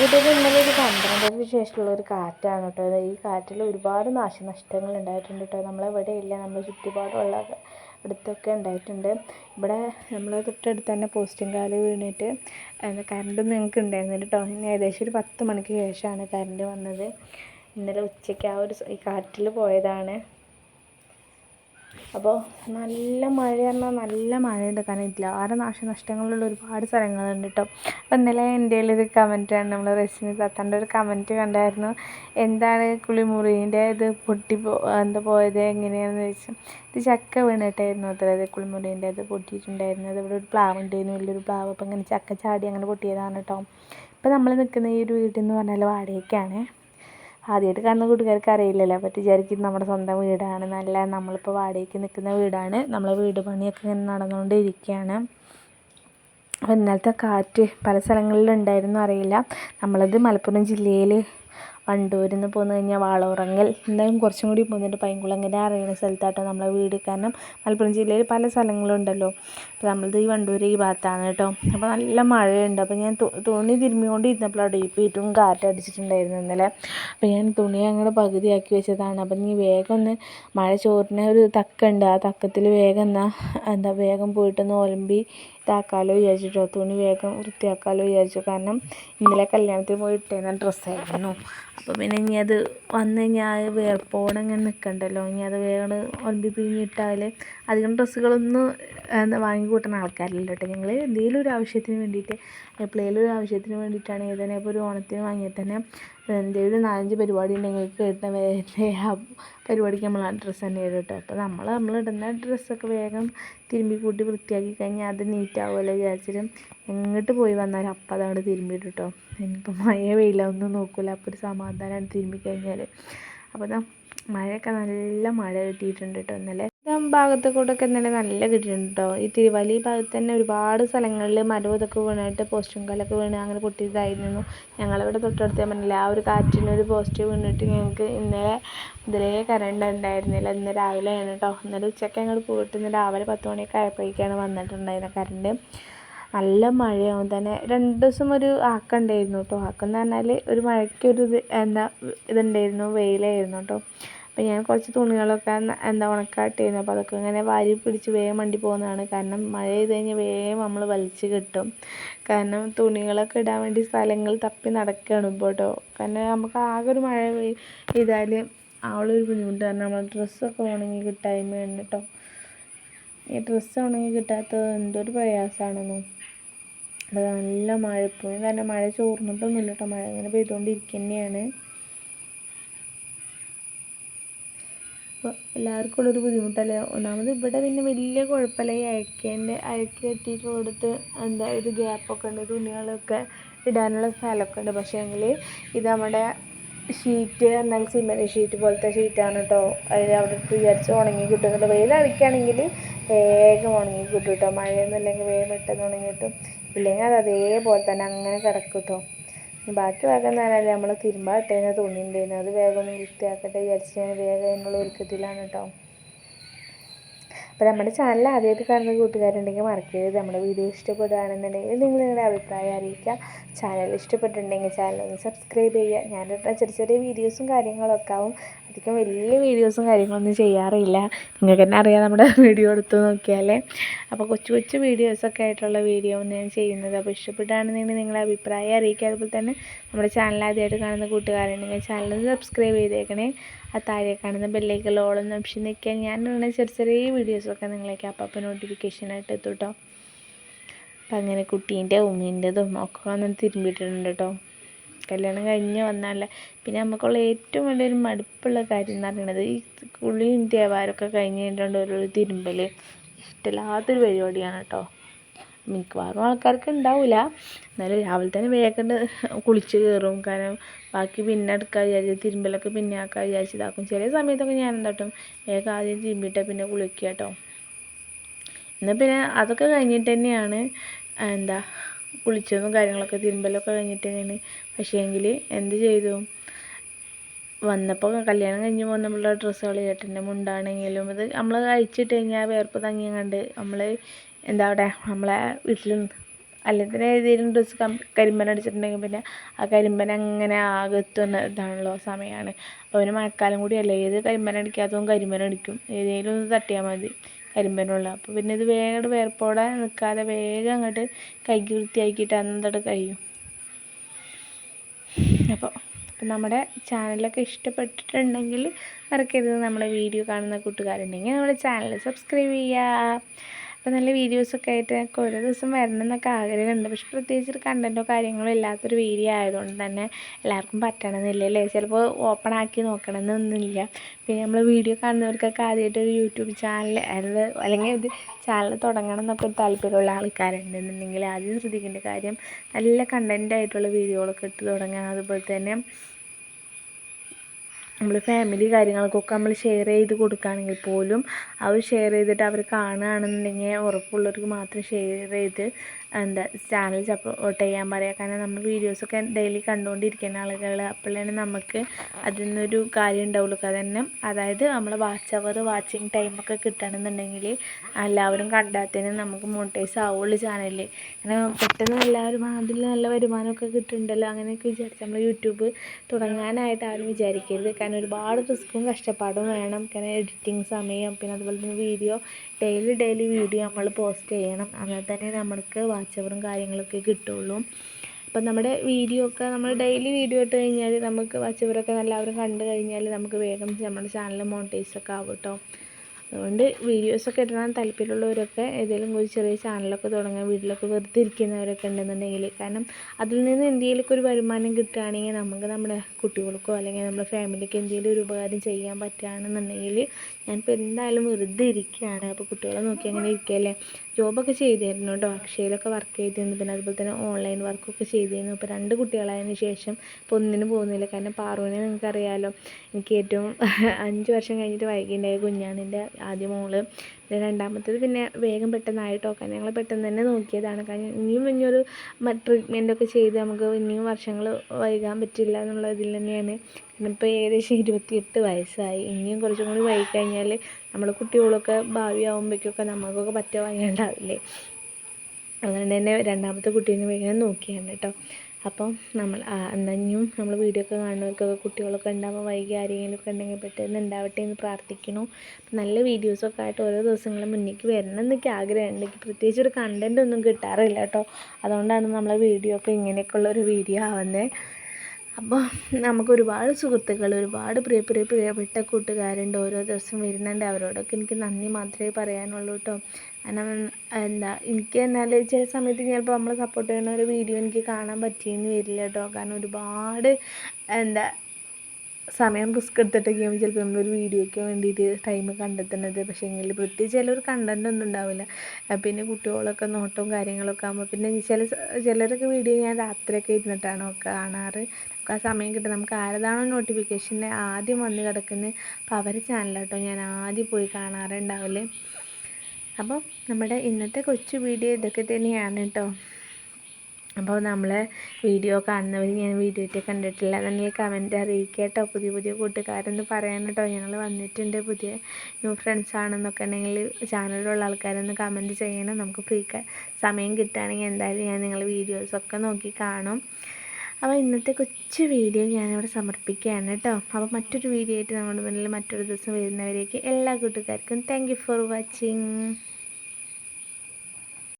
കൂട്ടത്തിൽ ഇന്നലെ ഒരു പന്ത്രണ്ടരയ്ക്ക് ശേഷമുള്ള ഒരു കാറ്റാണ് കേട്ടോ. ഈ കാറ്റിൽ ഒരുപാട് നാശനഷ്ടങ്ങൾ ഉണ്ടായിട്ടുണ്ട് കേട്ടോ. നമ്മളെവിടെ ഇല്ല. നമ്മുടെ ചുറ്റുപാടുള്ള അടുത്തൊക്കെ ഉണ്ടായിട്ടുണ്ട്. ഇവിടെ നമ്മൾ തൊട്ടടുത്ത് തന്നെ പോസ്റ്റും കാൽ വീണിട്ട് കറണ്ട് ഞങ്ങൾക്ക് ഉണ്ടായിരുന്നില്ല കേട്ടോ. ഇനി ഏകദേശം ഒരു പത്ത് മണിക്ക് ശേഷമാണ് കറണ്ട് വന്നത്. ഇന്നലെ ഉച്ചയ്ക്ക് ആ ഒരു ഈ കാറ്റിൽ പോയതാണ്. അപ്പോൾ നല്ല മഴ പറഞ്ഞാൽ നല്ല മഴയുണ്ട്. കാരണം ഇതിലാറെ നാശനഷ്ടങ്ങളുള്ള ഒരുപാട് സ്ഥലങ്ങളുണ്ട് കേട്ടോ. അപ്പോൾ ഇന്നലെ എന്റെ ഒരു കമന്റാണ് നമ്മൾ റെസിനി തത്തന്റെ ഒരു കമന്റ് കണ്ടായിരുന്നു. എന്താണ് കുളിമുറീന്റെ ഇത് പൊട്ടി എന്താ പോയത്? എങ്ങനെയാണെന്ന് ചോദിച്ചു. ഇത് ചക്ക വീണിട്ടായിരുന്നു അത്ര. ഇത് കുളിമുറീന്റെ ഇത് പൊട്ടിയിട്ടുണ്ടായിരുന്നത്. ഇവിടെ ഒരു പ്ലാവ് ഉണ്ടായിരുന്നു വലിയൊരു പ്ലാവ്. അപ്പോൾ ഇങ്ങനെ ചക്ക ചാടി അങ്ങനെ പൊട്ടിയതാണ് കേട്ടോ. ഇപ്പോൾ നമ്മൾ നിൽക്കുന്ന ഈ ഒരു വീടെന്ന് പറഞ്ഞാൽ വാടകയ്ക്കാണ്. ആദ്യമായിട്ട് കാണുന്ന കൂട്ടുകാർക്ക് അറിയില്ലല്ലോ അപ്പോൾ വിചാരിക്കും നമ്മുടെ സ്വന്തം വീടാണ്. നല്ല നമ്മളിപ്പോൾ വാടകയ്ക്ക് നിൽക്കുന്ന വീടാണ്. നമ്മളെ വീട് പണിയൊക്കെ ഇങ്ങനെ നടന്നുകൊണ്ടിരിക്കുകയാണ്. അപ്പോൾ ഇന്നലത്തെ കാറ്റ് പല സ്ഥലങ്ങളിലുണ്ടായിരുന്നു അറിയില്ല. നമ്മളത് മലപ്പുറം ജില്ലയിൽ വണ്ടൂരിൽ നിന്ന് പോന്നു കഴിഞ്ഞാൽ വാളൂറങ്കൽ എന്തായാലും കുറച്ചും കൂടി പോന്നിട്ട് പൈങ്കുളങ്ങര അറിയുന്ന സ്ഥലത്താട്ടോ നമ്മളെ വീട്. കാരണം മലപ്പുറം ജില്ലയിൽ പല സ്ഥലങ്ങളുണ്ടല്ലോ. അപ്പോൾ നമ്മളത് ഈ വണ്ടൂർ ഈ ഭാഗത്താണ് കേട്ടോ. അപ്പോൾ നല്ല മഴയുണ്ട്. അപ്പോൾ ഞാൻ തുണി തിരുമ്മിക്കൊണ്ട് ഇരുന്നപ്പോഴാണ് ഇപ്പോൾ ഏറ്റവും കാറ്റടിച്ചിട്ടുണ്ടായിരുന്നു ഇന്നലെ. അപ്പോൾ ഞാൻ തുണി അങ്ങോട്ട് പകുതിയാക്കി വെച്ചതാണ്. അപ്പം നീ വേഗം ഒന്ന് മഴ ചോറിന് ഒരു തക്കുണ്ട്. ആ തക്കത്തിൽ വേഗം എന്നാൽ എന്താ വേഗം പോയിട്ടൊന്ന് ഒലമ്പി ഇതാക്കാമല്ലോ വിചാരിച്ചിട്ടോ. തുണി വേഗം വൃത്തിയാക്കാമല്ലോ വിചാരിച്ചു. കാരണം ഇന്നലെ കല്യാണത്തിന് പോയി ഇട്ടേന്ന ഡ്രസ്സായിരുന്നു. അപ്പോൾ പിന്നെ ഇനി അത് വന്ന് കഴിഞ്ഞാൽ വേർപ്പോടെ ഇങ്ങനെ നിൽക്കണ്ടല്ലോ ഇനി അത് വേഗം ഒലമ്പി പിഴിഞ്ഞിട്ടാൽ അധികം ഡ്രസ്സുകളൊന്നും വാങ്ങി കൂട്ടുന്ന ആൾക്കാരില്ല കേട്ടോ ഞങ്ങൾ എന്തെങ്കിലും ഒരു ആവശ്യത്തിന് വേണ്ടിയിട്ട് എപ്പോഴേലും ഒരു ആവശ്യത്തിന് വേണ്ടിയിട്ടാണ് ഏതെങ്കിലും ഇപ്പോൾ ഒരു ഓണത്തിന് വാങ്ങിയാൽ തന്നെ എന്തെങ്കിലും നാലഞ്ച് പരിപാടി ഉണ്ടെങ്കിൽ കേട്ടുന്ന ആ പരിപാടിക്ക് നമ്മൾ ആ ഡ്രസ്സ് തന്നെ ഇടും കേട്ടോ അപ്പോൾ നമ്മൾ നമ്മൾ ഇടുന്ന ഡ്രസ്സൊക്കെ വേഗം തിരുമ്പി കൂട്ടി വൃത്തിയാക്കി കഴിഞ്ഞാൽ അത് നീറ്റ് ആവുമല്ലോ വിചാരിച്ചിട്ട് എങ്ങോട്ട് പോയി വന്നാലും അപ്പം അതവിടെ തിരുമ്പിയിടും കേട്ടോ ഇനിയിപ്പോൾ മഴ വെയിലൊന്നും നോക്കില്ല അപ്പോൾ ഒരു സമാധാനമാണ് തിരുമ്പി കഴിഞ്ഞാൽ അപ്പോൾ മഴയൊക്കെ നല്ല മഴ കിട്ടിയിട്ടുണ്ട് കേട്ടോ ഇന്നലെ ഭാഗത്ത് കൂടെയൊക്കെ തന്നെ നല്ല കിട്ടിയിട്ടുണ്ട്? കേട്ടോ ഈ തിരുവല്ലി ഭാഗത്ത് തന്നെ ഒരുപാട് സ്ഥലങ്ങളിൽ മരവും ഇതൊക്കെ വീണിട്ട് പോസ്റ്റും കല്ലൊക്കെ വീണ് അങ്ങനെ പൊട്ടിയതായിരുന്നു. ഞങ്ങളിവിടെ തൊട്ടടുത്ത് പറഞ്ഞില്ല ആ ഒരു കാറ്റിനൊരു പോസ്റ്റ് വീണിട്ട് ഞങ്ങൾക്ക് ഇന്നലെ ഇതിലേ കറണ്ട് ഉണ്ടായിരുന്നില്ല. ഇന്ന് രാവിലെയാണ് കേട്ടോ ഇന്നലെ ഉച്ചയ്ക്ക് അങ്ങോട്ട് പോയിട്ട് ഇന്ന് രാവിലെ പത്ത് മണിയൊക്കെ ആയപ്പോഴേക്കാണ് വന്നിട്ടുണ്ടായിരുന്നത് കറണ്ട് നല്ല മഴയാവും. തന്നെ രണ്ട് ദിവസം ഒരു ആക്കുണ്ടായിരുന്നു കേട്ടോ ആക്കെന്ന് പറഞ്ഞാൽ ഒരു മഴയ്ക്കൊരു ഇത് എന്താ ഇതുണ്ടായിരുന്നു വെയിലായിരുന്നു കേട്ടോ അപ്പോൾ ഞാൻ കുറച്ച് തുണികളൊക്കെ എന്താ ഉണക്കാട്ടിയിരുന്നു അപ്പോൾ അതൊക്കെ ഇങ്ങനെ വാരി പിടിച്ച് വേഗം വണ്ടി പോകുന്നതാണ്. കാരണം മഴ പെയ്ത് കഴിഞ്ഞാൽ വേഗം നമ്മൾ വലിച്ച് കിട്ടും. കാരണം തുണികളൊക്കെ ഇടാൻ വേണ്ടി സ്ഥലങ്ങൾ തപ്പി നടക്കുകയാണ് ഇപ്പോൾ കേട്ടോ കാരണം നമുക്ക് ആകെ ഒരു മഴ പെയ്താൽ ഒരു ബുദ്ധിമുട്ട്. കാരണം നമ്മൾ ഡ്രസ്സൊക്കെ ഉണങ്ങി കിട്ടായ്മ ഉണ്ട് കേട്ടോ ഈ ഡ്രസ്സ് ഉണങ്ങി കിട്ടാത്തത് എന്തൊരു പ്രയാസമാണെന്നോ അപ്പോൾ നല്ല മഴ പോയി കാരണം മഴ ചോർന്നിട്ടൊന്നുമില്ല കേട്ടോ മഴ ഇങ്ങനെ പെയ്തുകൊണ്ടിരിക്കുക തന്നെയാണ് എല്ലാവർക്കും ഉള്ളൊരു ബുദ്ധിമുട്ടല്ലേ? ഒന്നാമത് ഇവിടെ പിന്നെ വലിയ കുഴപ്പമില്ല. ഈ അയക്കേന്റെ അയക്ക് കെട്ടിയിട്ട് കൊടുത്ത് എന്താ ഒരു ഗ്യാപ്പൊക്കെ ഉണ്ട് തുണികളൊക്കെ ഇടാനുള്ള സ്ഥലമൊക്കെ ഉണ്ട്. പക്ഷേ എങ്കിൽ ഇത് നമ്മുടെ ഷീറ്റ് എന്നാൽ സിമെന്റ് ഷീറ്റ് പോലത്തെ ഷീറ്റാണ് കേട്ടോ. അതിൽ അവിടെ വിചാരിച്ച് ഉണങ്ങി കിട്ടുന്നുണ്ട്. വെയിൽ അടിക്കുകയാണെങ്കിൽ വേഗം ഉണങ്ങി കിട്ടും കേട്ടോ. മഴയൊന്നും ഇല്ലെങ്കിൽ വേഗം പെട്ടെന്ന് ഉണങ്ങി കിട്ടും. ഇല്ലെങ്കിൽ അത് അതേപോലെ തന്നെ അങ്ങനെ കിടക്കും കേട്ടോ. ബാക്കി വേഗം എന്ന് നമ്മൾ തിരുമ്പാൻ ഇട്ടേന്ന തുണി ഉണ്ടായിരുന്നു അത് വേഗം ഒന്ന് വൃത്തിയാക്കട്ടെ വിചാരിച്ച് ഞാൻ വേഗം അതിനുള്ള ഒരുക്കത്തിലാണ് കേട്ടോ അപ്പോൾ നമ്മുടെ ചാനൽ ആദ്യമായിട്ട് കാണുന്ന കൂട്ടുകാരുണ്ടെങ്കിൽ മറക്കരുത്. നമ്മുടെ വീഡിയോ ഇഷ്ടപ്പെടുകയാണെന്നുണ്ടെങ്കിൽ നിങ്ങൾ നിങ്ങളുടെ അഭിപ്രായം അറിയിക്കുക. ചാനൽ ഇഷ്ടപ്പെട്ടിട്ടുണ്ടെങ്കിൽ ചാനൽ ഒന്ന് സബ്സ്ക്രൈബ് ചെയ്യുക. ഞാൻ ചെറിയ ചെറിയ വീഡിയോസും കാര്യങ്ങളൊക്കെ ആവും. അധികം വലിയ വീഡിയോസും കാര്യങ്ങളൊന്നും ചെയ്യാറില്ല. നിങ്ങൾക്ക് തന്നെ അറിയാം നമ്മുടെ വീഡിയോ എടുത്ത് നോക്കിയാൽ അപ്പോൾ കൊച്ചു കൊച്ചു വീഡിയോസൊക്കെ ആയിട്ടുള്ള വീഡിയോ ഞാൻ ചെയ്യുന്നത്. അപ്പോൾ ഇഷ്ടപ്പെട്ടാണെന്നുണ്ടെങ്കിൽ നിങ്ങളുടെ അഭിപ്രായം അറിയിക്കുക. അതുപോലെ തന്നെ നമ്മുടെ ചാനൽ ആദ്യമായിട്ട് കാണുന്ന കൂട്ടുകാരുണ്ടെങ്കിൽ ചാനൽ സബ്സ്ക്രൈബ് ചെയ്തേക്കണേ. ആ താഴെ കാണുന്ന ബെല്ലേക്ക് ഓളെന്ന് ഓപ്ഷൻ നിൽക്കാൻ ഇടുന്ന ചെറിയ ചെറിയ വീഡിയോസൊക്കെ നിങ്ങളേക്ക് അപ്പം നോട്ടിഫിക്കേഷനായിട്ട് എത്തും കേട്ടോ അപ്പം അങ്ങനെ കുട്ടീന്റെ ഉമ്മീന്റെതും ഒക്കെ ഒന്ന് തിരുമ്പിയിട്ടുണ്ട് കേട്ടോ കല്യാണം കഴിഞ്ഞ് വന്നാലേ പിന്നെ നമുക്കുള്ള ഏറ്റവും വലിയൊരു മടുപ്പുള്ള കാര്യം എന്ന് പറയുന്നത് ഈ കുളിയും തേവാരമൊക്കെ കഴിഞ്ഞ് കഴിഞ്ഞിട്ടുണ്ട് ഒരു തിരുമ്പൽ ഇഷ്ടമില്ലാത്തൊരു പരിപാടിയാണ് കേട്ടോ. മിക്കവാറും ആൾക്കാർക്ക് ഉണ്ടാവില്ല എന്നാലും രാവിലെ തന്നെ വേഗം കുളിച്ച് കയറും. കാരണം ബാക്കി പിന്നെ എടുക്കാൻ വിചാരിച്ച് തിരുമ്പലൊക്കെ പിന്നെ ആക്കാൻ വിചാരിച്ച് ഇതാക്കും. ചില സമയത്തൊക്കെ ഞാൻ എന്താട്ടും വേഗം ആദ്യം തിരുമ്പിയിട്ട് പിന്നെ കുളിക്കുക കേട്ടോ എന്നാൽ പിന്നെ അതൊക്കെ കഴിഞ്ഞിട്ട് തന്നെയാണ് എന്താ കുളിച്ചതും കാര്യങ്ങളൊക്കെ തിരുമ്പലൊക്കെ കഴിഞ്ഞിട്ട് തന്നെയാണ്. പക്ഷേ എങ്കിൽ എന്ത് ചെയ്തു? വന്നപ്പോൾ കല്യാണം കഴിഞ്ഞ് നമ്മളുടെ ഡ്രസ്സുകൾ ചേട്ടന്റെ മുണ്ടാണെങ്കിലും ഇത് നമ്മൾ അഴിച്ചിട്ട് കഴിഞ്ഞാൽ വേർപ്പ് തങ്ങിയും കണ്ട് നമ്മൾ എന്താ അവിടെ നമ്മളെ വീട്ടിൽ അല്ലെങ്കിൽ ഏതെങ്കിലും ഡ്രസ്സ് കരിമ്പൻ അടിച്ചിട്ടുണ്ടെങ്കിൽ പിന്നെ ആ കരിമ്പൻ അങ്ങനെ ആകത്തുന്ന ഇതാണല്ലോ സമയമാണ് അപ്പോൾ പിന്നെ മഴക്കാലം കൂടിയല്ലേ ഏത് കരിമ്പൻ അടിക്കാത്തതും കരിമ്പൻ അടിക്കും. ഏതെങ്കിലും ഒന്ന് തട്ടിയാൽ മതി. കരിമ്പനുള്ള. അപ്പോൾ പിന്നെ ഇത് വേഗം വേർപ്പോടെ നിൽക്കാതെ വേഗം അങ്ങോട്ട് കൈക്ക് വൃത്തിയാക്കിയിട്ട് അന്നത്തോടെ കഴിയും. അപ്പോൾ അപ്പം നമ്മുടെ ചാനലൊക്കെ ഇഷ്ടപ്പെട്ടിട്ടുണ്ടെങ്കിൽ മറക്കരുത്. നമ്മുടെ വീഡിയോ കാണുന്ന കൂട്ടുകാരുണ്ടെങ്കിൽ നമ്മുടെ ചാനൽ സബ്സ്ക്രൈബ് ചെയ്യുക അപ്പോൾ നല്ല വീഡിയോസൊക്കെ ആയിട്ട് ഞങ്ങൾക്ക് ഓരോ ദിവസം വരണം എന്നൊക്കെ ആഗ്രഹമുണ്ട്. പക്ഷെ പ്രത്യേകിച്ച് ഒരു കണ്ടന്റോ കാര്യങ്ങളോ ഇല്ലാത്തൊരു വീഡിയോ ആയതുകൊണ്ട് തന്നെ എല്ലാവർക്കും പറ്റണമെന്നില്ല അല്ലേ? ചിലപ്പോൾ ഓപ്പൺ ആക്കി നോക്കണമെന്നൊന്നുമില്ല. പിന്നെ നമ്മൾ വീഡിയോ കാണുന്നവർക്കൊക്കെ ആദ്യമായിട്ട് ഒരു യൂട്യൂബ് ചാനൽ അല്ലെങ്കിൽ ഇത് ചാനൽ തുടങ്ങണം എന്നൊക്കെ ഒരു താല്പര്യമുള്ള ആൾക്കാരുണ്ടെന്നുണ്ടെങ്കിൽ ആദ്യം ശ്രദ്ധിക്കേണ്ട കാര്യം നല്ല കണ്ടന്റ് ആയിട്ടുള്ള വീഡിയോകളൊക്കെ ഇട്ട് തുടങ്ങുക. അതുപോലെ തന്നെ നമ്മൾ ഫാമിലി കാര്യങ്ങൾക്കൊക്കെ നമ്മൾ ഷെയർ ചെയ്ത് കൊടുക്കുകയാണെങ്കിൽ പോലും അവർ ഷെയർ ചെയ്തിട്ട് അവർ കാണുകയാണെന്നുണ്ടെങ്കിൽ ഉറപ്പുള്ളവർക്ക് മാത്രം ഷെയർ ചെയ്ത് എന്താ ചാനൽ സപ്പോർട്ട് ചെയ്യാൻ പറയുക കാരണം നമ്മൾ വീഡിയോസൊക്കെ ഡെയിലി കണ്ടുകൊണ്ടിരിക്കുന്ന ആളുകൾ അപ്പോഴാണ് നമുക്ക് അതിൽ നിന്നൊരു കാര്യം ഉണ്ടാവുള്ളൂ. തന്നെ അതായത് നമ്മൾ വാച്ച് അവർ വാച്ചിങ് ടൈമൊക്കെ കിട്ടണമെന്നുണ്ടെങ്കിൽ എല്ലാവരും കണ്ടാത്തതിന് നമുക്ക് മോണിറ്റൈസ് ആവുള്ളൂ ചാനലിൽ അങ്ങനെ പെട്ടെന്ന് എല്ലാവരും അതിൽ നല്ല വരുമാനമൊക്കെ കിട്ടുന്നുണ്ടല്ലോ. അങ്ങനെയൊക്കെ വിചാരിച്ച് നമ്മൾ യൂട്യൂബ് തുടങ്ങാനായിട്ട് ആരും വിചാരിക്കരുത്. കാരണം ഒരുപാട് റിസ്ക്കും കഷ്ടപ്പാടും വേണം. കാരണം എഡിറ്റിംഗ് സമയം പിന്നെ അതുപോലെ തന്നെ വീഡിയോ ഡെയിലി ഡെയിലി വീഡിയോ നമ്മൾ പോസ്റ്റ് ചെയ്യണം. അങ്ങനെ തന്നെ നമ്മൾക്ക് വാച്ച് അവറും കാര്യങ്ങളൊക്കെ കിട്ടുള്ളൂ. അപ്പം നമ്മുടെ വീഡിയോ ഒക്കെ നമ്മൾ ഡെയിലി വീഡിയോ ഇട്ട് കഴിഞ്ഞാൽ നമുക്ക് വാച്ചവറൊക്കെ എല്ലാവരും കണ്ടു കഴിഞ്ഞാൽ നമുക്ക് വേഗം നമ്മുടെ ചാനൽ മോണിറ്റൈസ് ഒക്കെ ആവും കേട്ടോ അതുകൊണ്ട് വീഡിയോസൊക്കെ ഇടാൻ താല്പര്യമുള്ളവരൊക്കെ ഏതെങ്കിലും ഒരു ചെറിയ ചാനലൊക്കെ തുടങ്ങാൻ വീട്ടിലൊക്കെ വെറുതെ ഇരിക്കുന്നവരൊക്കെ ഉണ്ടെന്നുണ്ടെങ്കിൽ കാരണം അതിൽ നിന്ന് എന്തെങ്കിലുമൊക്കെ ഒരു വരുമാനം കിട്ടുകയാണെങ്കിൽ നമുക്ക് നമ്മുടെ കുട്ടികൾക്കോ അല്ലെങ്കിൽ നമ്മുടെ ഫാമിലിക്ക് എന്തെങ്കിലും ഒരു ഉപകാരം ചെയ്യാൻ പറ്റുകയാണെന്നുണ്ടെങ്കിൽ ഞാനിപ്പോൾ എന്തായാലും വെറുതെ ഇരിക്കുകയാണ്. അപ്പോൾ കുട്ടികളെ നോക്കി അങ്ങനെ ഇരിക്കുകയല്ലേ? ജോബൊക്കെ ചെയ്തിരുന്നു കേട്ടോ അക്ഷയയിലൊക്കെ വർക്ക് ചെയ്തിരുന്നു. പിന്നെ അതുപോലെ തന്നെ ഓൺലൈൻ വർക്കൊക്കെ ചെയ്തിരുന്നു. ഇപ്പോൾ രണ്ട് കുട്ടികളായതിനു ശേഷം ഇപ്പോൾ ഒന്നിനും പോകുന്നില്ല. കാരണം പാറുവിനെ നിങ്ങൾക്കറിയാമല്ലോ എനിക്ക് ഏറ്റവും അഞ്ച് വർഷം കഴിഞ്ഞിട്ട് വൈകിണ്ടായ കുഞ്ഞാണ് എന്റെ ആദ്യ മോൾ. രണ്ടാമത്തേത് പിന്നെ വേഗം പെട്ടെന്നായിട്ടോ ഒക്കെ ഞങ്ങൾ പെട്ടെന്ന് തന്നെ നോക്കിയതാണ്. കാരണം ഇനിയും ഇനിയൊരു ട്രീറ്റ്മെന്റൊക്കെ ചെയ്ത് നമുക്ക് ഇനിയും വർഷങ്ങൾ വൈകാൻ പറ്റില്ല എന്നുള്ള ഇതിൽ തന്നെയാണ്. ഇന്നിപ്പോൾ ഏകദേശം ഇരുപത്തിയെട്ട് വയസ്സായി. ഇനിയും കുറച്ചും കൂടി വൈകി കഴിഞ്ഞാൽ നമ്മുടെ കുട്ടികളൊക്കെ ഭാവി ആകുമ്പോഴേക്കൊക്കെ നമുക്കൊക്കെ പറ്റുക വയ്യാണ്ടാവില്ലേ? അതുകൊണ്ട് തന്നെ രണ്ടാമത്തെ കുട്ടീനെ വേഗം നോക്കിയാണ് കേട്ടോ അപ്പം നമ്മൾ എന്തെങ്കിലും നമ്മൾ വീഡിയോ ഒക്കെ കാണുന്നവർക്കൊക്കെ കുട്ടികളൊക്കെ ഉണ്ടാകുമ്പോൾ വൈകി ആരെങ്കിലുമൊക്കെ ഉണ്ടെങ്കിൽ പെട്ടെന്ന് ഉണ്ടാവട്ടെ എന്ന് പ്രാർത്ഥിക്കുന്നു. നല്ല വീഡിയോസൊക്കെ ആയിട്ട് ഓരോ ദിവസങ്ങളും മുന്നേക്ക് വരണം എന്നൊക്കെ ആഗ്രഹമുണ്ട്. എനിക്ക് പ്രത്യേകിച്ച് ഒരു കണ്ടന്റ് ഒന്നും കിട്ടാറില്ല കേട്ടോ. അതുകൊണ്ടാണ് നമ്മളെ വീഡിയോ ഒക്കെ ഇങ്ങനെയൊക്കെയുള്ള ഒരു വീഡിയോ ആവുന്നത് അപ്പോൾ നമുക്ക് ഒരുപാട് സുഹൃത്തുക്കൾ ഒരുപാട് പ്രിയ പ്രിയ പ്രിയപ്പെട്ട കൂട്ടുകാരുണ്ട് ഓരോ ദിവസം വരുന്നുണ്ട്. അവരോടൊക്കെ എനിക്ക് നന്ദി മാത്രമേ പറയാനുള്ളൂ കേട്ടോ കാരണം എന്താ എനിക്ക് എന്നാൽ ചില സമയത്ത് ചിലപ്പോൾ നമ്മൾ സപ്പോർട്ട് ചെയ്യുന്ന ഒരു വീഡിയോ എനിക്ക് കാണാൻ പറ്റിയെന്ന് വരില്ല കേട്ടോ കാരണം ഒരുപാട് എന്താ സമയം റിസ്ക് എടുത്തിട്ടൊക്കെയാണ് ചിലപ്പോൾ നമ്മളൊരു വീഡിയോയ്ക്ക് വേണ്ടിയിട്ട് ടൈം കണ്ടെത്തുന്നത്. പക്ഷേ എങ്കിൽ പ്രത്യേകിച്ച് ചിലർ കണ്ടന്റ് ഒന്നും ഉണ്ടാവില്ല. പിന്നെ കുട്ടികളൊക്കെ നോട്ടവും കാര്യങ്ങളൊക്കെ ആകുമ്പോൾ പിന്നെ ചില ചിലരൊക്കെ വീഡിയോ ഞാൻ രാത്രിയൊക്കെ ഇരുന്നിട്ടാണ് കാണാറ്. നമുക്ക് ആ സമയം കിട്ടും. നമുക്ക് ആരതാണോ നോട്ടിഫിക്കേഷന്റെ ആദ്യം വന്ന് കിടക്കുന്നത് അപ്പോൾ അവരെ ചാനലാട്ടോ ഞാൻ ആദ്യം പോയി കാണാറുണ്ടാവില്ലേ അപ്പോൾ നമ്മുടെ ഇന്നത്തെ കൊച്ചു വീഡിയോ ഇതൊക്കെ തന്നെയാണ് കേട്ടോ അപ്പോൾ നമ്മളെ വീഡിയോ കാണുന്നവർ ഞാൻ വീഡിയോ ഇട്ട് കണ്ടിട്ടില്ല. എന്നുണ്ടെങ്കിൽ കമന്റ് അറിയിക്കുക കേട്ടോ പുതിയ പുതിയ കൂട്ടുകാരെന്ന് പറയാൻ കേട്ടോ ഞങ്ങൾ വന്നിട്ടുണ്ട് പുതിയ ന്യൂ ഫ്രണ്ട്സ് ആണെന്നൊക്കെ ഉണ്ടെങ്കിൽ ചാനലിലുള്ള ആൾക്കാരൊന്ന് കമന്റ് ചെയ്യണം. നമുക്ക് ഫ്രീ സമയം കിട്ടുകയാണെങ്കിൽ എന്തായാലും ഞാൻ നിങ്ങൾ വീഡിയോസൊക്കെ നോക്കി കാണും. അപ്പോൾ ഇന്നത്തെ കൊച്ചു വീഡിയോ ഞാനിവിടെ സമർപ്പിക്കുകയാണ് കേട്ടോ. അപ്പോൾ മറ്റൊരു വീഡിയോ ആയിട്ട് നമ്മുടെ മുന്നിൽ മറ്റൊരു ദിവസം വരുന്നവരേക്ക് എല്ലാ കൂട്ടുകാർക്കും താങ്ക് ഫോർ വാച്ചിങ്